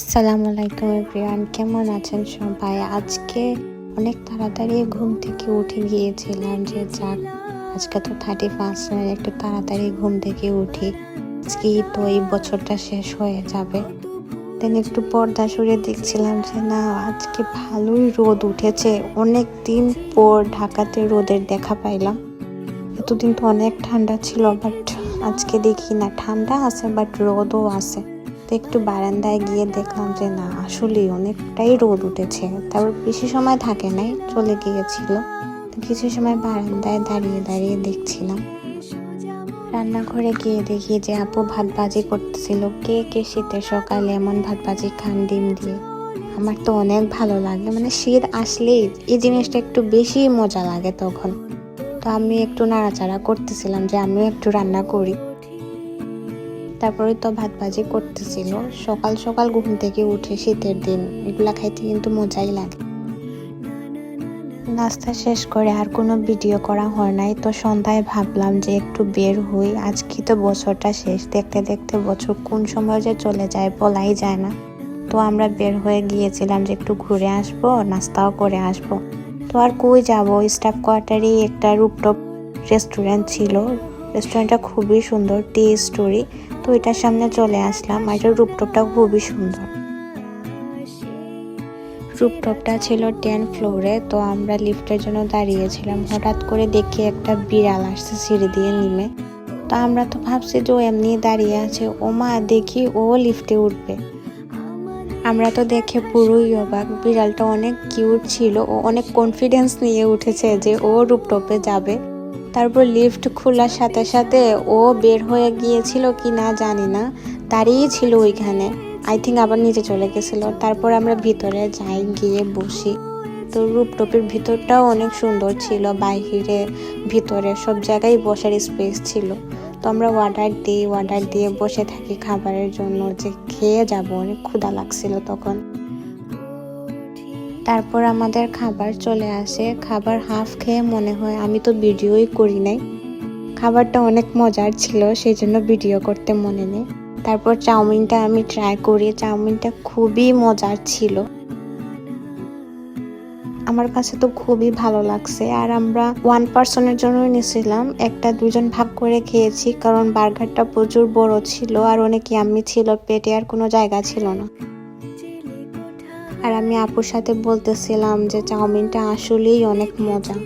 আসসালামু আলাইকুম এভরিওয়ান, কেমন আছেন সবাই? আজকে অনেক তাড়াতাড়ি ঘুম থেকে উঠে গিয়েছিলাম যে যাক, আজকে তো থার্টি ফার্স্ট একটু তাড়াতাড়ি ঘুম থেকে উঠি। আজকে তো এই বছরটা শেষ হয়ে যাবে। দেন একটু পর্দা সরে দেখছিলাম যে না, আজকে ভালোই রোদ উঠেছে। অনেক দিন পর ঢাকাতে রোদের দেখা পাইলাম। এতদিন তো অনেক ঠান্ডা ছিল বাট আজকে দেখি না, ঠান্ডা আছে বাট রোদও আছে। তো একটু বারান্দায় গিয়ে দেখলাম যে, না, আসলেই অনেকটাই রোদ উঠেছে। তারপর বেশি সময় থাকে নাই, চলে গিয়েছিল। কিছু সময় বারান্দায় দাঁড়িয়ে দাঁড়িয়ে দেখছিলাম। রান্নাঘরে গিয়ে দেখি যে, আপু ভাত ভাজি করতেছিল। কে কে শীতের সকালে এমন ভাত ভাজি খান ডিম দিয়ে? আমার তো অনেক ভালো লাগে। মানে শীত আসলেই এই জিনিসটা একটু বেশি মজা লাগে তখন। তো আমি একটু নাড়াচাড়া করতেছিলাম যে, আমিও একটু রান্না করি। তারপরে তো ভাত ভাজি করতেছিল। সকাল সকাল ঘুম থেকে উঠে শীতের দিন। এগুলা খাইতে কিন্তু মজাই লাগে। নাস্তা শেষ করে আর কোনো ভিডিও করা হয় নাই। তো সন্ধ্যায় ভাবলাম যে একটু বের হই। আজকে তো বছরটা শেষ। দেখতে দেখতে বছর কোন সময় যে চলে যায় বলাই যায় না। তো আমরা বের হয়ে গিয়েছিলাম যে একটু ঘুরে আসব, নাস্তাও করে আসব। তো আর কই যাব? স্টাফ কোয়ার্টারেই একটা রুপটপ রেস্টুরেন্ট ছিল। রেস্টুরেন্টটা খুবই সুন্দর টি স্টোরি তো এটার সামনে চলে আসলাম আর এটার রুপটপটা খুবই সুন্দর। রুপটপটা ছিল টেন ফ্লোরে তো আমরা লিফটের জন্য দাঁড়িয়েছিলাম। হঠাৎ করে দেখি একটা বিড়াল আসছে সিঁড়ি দিয়ে নেমে। তো আমরা তো ভাবছি যে ও এমনি দাঁড়িয়ে আছে। ও মা, দেখি ও লিফটে উঠবে। আমরা তো দেখে পুরোই অবাক। বিড়ালটা অনেক কিউট ছিল। ও অনেক কনফিডেন্স নিয়ে উঠেছে যে ও রুপটপে যাবে। তারপর লিফট খোলার সাথে সাথে ও বের হয়ে গিয়েছিল কি না জানি না। দাঁড়িয়ে ছিল ওইখানে। আই থিঙ্ক আবার নিচে চলে গেছিল। তারপর আমরা ভিতরে যাই, গিয়ে বসি। তো রুপটপের ভিতরটাও অনেক সুন্দর ছিল। বাইরে, ভিতরে সব জায়গায় বসার স্পেস ছিল। তো আমরা অর্ডার দিই অর্ডার দিয়ে বসে থাকি খাবারের জন্য। যে খেয়ে যাব, অনেক ক্ষুধা লাগছিল তখন। তারপর আমাদের খাবার চলে আসে। খাবার হাফ খেয়ে মনে হয় আমি তো ভিডিওই করি নাই। খাবারটা অনেক মজার ছিল সেই জন্য ভিডিও করতে মনে নেই। তারপর চাউমিনটা আমি ট্রাই করি, চাউমিনটা খুবই মজার ছিল। আমার কাছে তো খুবই ভালো লাগছে, আর আমরা ওয়ান পার্সনের জন্য নিয়েছিলাম। একটা দুজন ভাগ করে খেয়েছি, কারণ বার্গারটা প্রচুর বড় ছিল, আর অনেক ইয়াম্মি ছিল, পেটে আর কোনো জায়গা ছিল না। আর আমি আপুর সাথে বলতেছিলাম যে চাউমিনটা আসলেই অনেক মজা।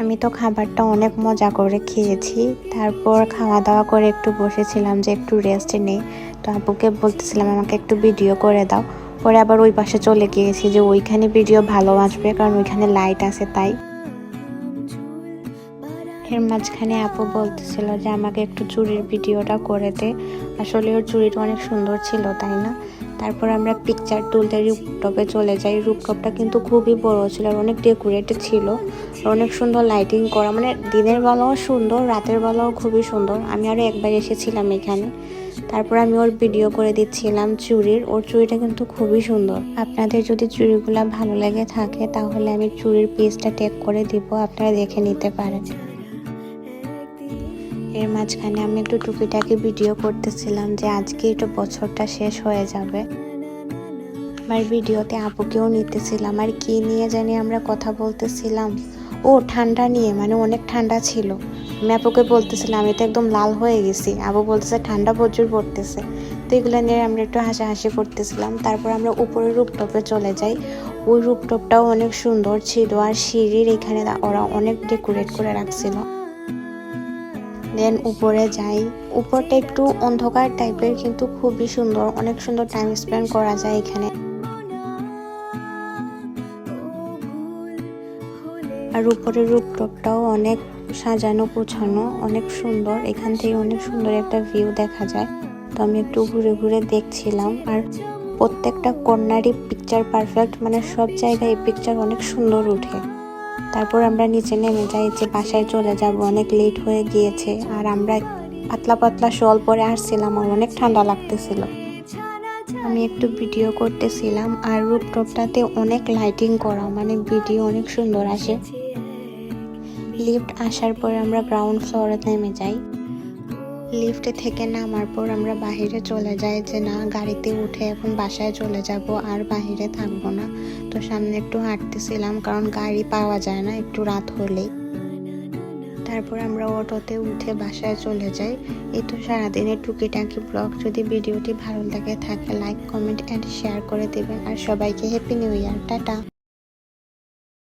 আমি তো খাবারটা অনেক মজা করে খেয়েছি। তারপর খাওয়া দাওয়া করে একটু বসেছিলাম যে একটু রেস্ট নেই। তো আপুকে বলতেছিলাম, আমাকে একটু ভিডিও করে দাও। পরে আবার ওই পাশে চলে গিয়েছি যে ওইখানে ভিডিও ভালো আসবে, কারণ ওইখানে লাইট আছে তাই। এর মাঝখানে আপু বলতেছিল যে, আমাকে একটু চুরির ভিডিওটা করে দে। আসলে ওর চুরিটা অনেক সুন্দর ছিল, তাই না? তারপর আমরা পিকচার তুলতে রুপটপে চলে যাই। রুপটপটা কিন্তু খুবই বড় ছিল আর অনেক ডেকোরেটেড ছিল। অনেক সুন্দর লাইটিং করা। মানে দিনের বেলাও সুন্দর, রাতের বেলাও খুবই সুন্দর। আমি আরও একবার এসেছিলাম এখানে। তারপর আমি ওর ভিডিও করে দিচ্ছিলাম চুরির। ওর চুড়িটা কিন্তু খুবই সুন্দর। আপনাদের যদি চুড়িগুলো ভালো লেগে থাকে, তাহলে আমি চুরির পিসটা টেক করে দিব। আপনারা দেখে নিতে পারেন। এর মাঝখানে আমি একটু টুকিটাকি ভিডিও করতেছিলাম যে আজকে একটু বছরটা শেষ হয়ে যাবে। আমার ভিডিওতে আপুকেও নিতেছিলাম। আর কি নিয়ে জানি আমরা কথা বলতেছিলাম? ও, ঠান্ডা নিয়ে মানে অনেক ঠান্ডা ছিল। আমি আপুকে বলতেছিলাম, আমি তো একদম লাল হয়ে গেছি। আবু বলতেছে, ঠান্ডা প্রচুর পড়তেছে। তো এগুলো নিয়ে আমরা একটু হাসাহাসি করতেছিলাম। তারপর আমরা উপরে রুপটপে চলে যাই। ওই রুপটপটাও অনেক সুন্দর ছিল। আর সিঁড়ির এখানে ওরা অনেক ডেকোরেট করে রাখছিল। দেন উপরে যাই। উপরটা একটু অন্ধকার টাইপের কিন্তু খুবই সুন্দর। অনেক সুন্দর টাইম স্পেন্ড করা যায় এখানে। আর উপরের রূপটপটাও অনেক সাজানো, গোছানো, অনেক সুন্দর। এখান থেকে অনেক সুন্দর একটা ভিউ দেখা যায়। তো আমি একটু ঘুরে ঘুরে দেখছিলাম। আর প্রত্যেকটা কর্নারই পিকচার পারফেক্ট মানে সব জায়গায় এই পিকচার অনেক সুন্দর উঠে তারপর আমরা নিচে নেমে যাই যে বাসায় চলে যাব। অনেক লেট হয়ে গিয়েছে আর আমরা পাতলা পাতলা শল পরে আসছিলাম আর অনেক ঠান্ডা লাগতেছিল। আমি একটু ভিডিও করতেছিলাম আর রুপটপটাতে অনেক লাইটিং করা মানে ভিডিও অনেক সুন্দর আসে। লিফট আসার পরে আমরা গ্রাউন্ড ফ্লোরে নেমে যাই। লিফটে থেকে নামার পর আমরা বাহিরে চলে যাই যে না, গাড়িতে উঠে এখন বাসায় চলে যাব আর বাহিরে থাকব না। তো সামনে একটু হাঁটতেছিলাম কারণ গাড়ি পাওয়া যায় না, একটু রাত হলেই। তারপর আমরা অটোতে উঠে বাসায় চলে যাই। এই তো সারাদিনের টুকিটাকি ব্লগ। যদি ভিডিওটি ভালো লাগে, থাকে লাইক, কমেন্ট, অ্যান্ড শেয়ার করে দেবেন। আর সবাইকে হ্যাপি নিউ ইয়ার টাটা।